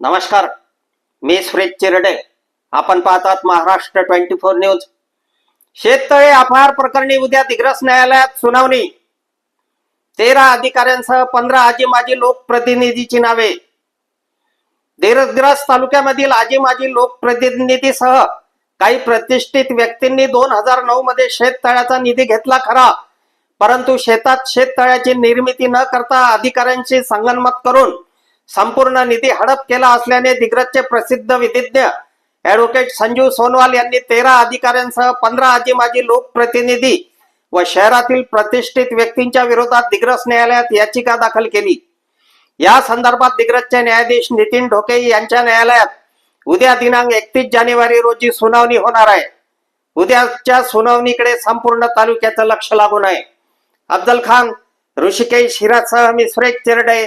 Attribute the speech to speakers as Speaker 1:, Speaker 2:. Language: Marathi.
Speaker 1: नमस्कार मी सुरेश चिरडे. आपण पाहतात महाराष्ट्र ट्वेंटी फोर न्यूज. शेततळे अपहार प्रकरणी उद्या दिग्रस न्यायालयात सुनावणी. तेरा अधिकाऱ्यांसह पंधरा आजी माजी लोकप्रतिनिधीची नावे. दिग्रस तालुक्यामधील आजी माजी लोकप्रतिनिधीसह काही प्रतिष्ठित व्यक्तींनी दोन हजार नऊ मध्ये शेततळ्याचा निधी घेतला खरा. परंतु शेतात शेततळ्याची निर्मिती न करता अधिकाऱ्यांशी संगनमत करून संपूर्ण निधी हडप केला असल्याने दिग्रजचे प्रसिद्ध विधिज्ञ ऍडव्होकेट संजीव सोनवाल यांनी तेरा अधिकाऱ्यांसह पंधरा आजी माजी लोकप्रतिनिधी व शहरातील प्रतिष्ठित व्यक्तींच्या विरोधात दिग्रस न्यायालयात याचिका दाखल केली. या संदर्भात दिग्रजचे न्यायाधीश नितीन ढोके यांच्या न्यायालयात उद्या दिनांक एकतीस जानेवारी रोजी सुनावणी होणार आहे. उद्याच्या सुनावणीकडे संपूर्ण तालुक्याचं लक्ष लागून आहे. अफजल खान ऋषिकेश हिरासह मी Suresh Chirade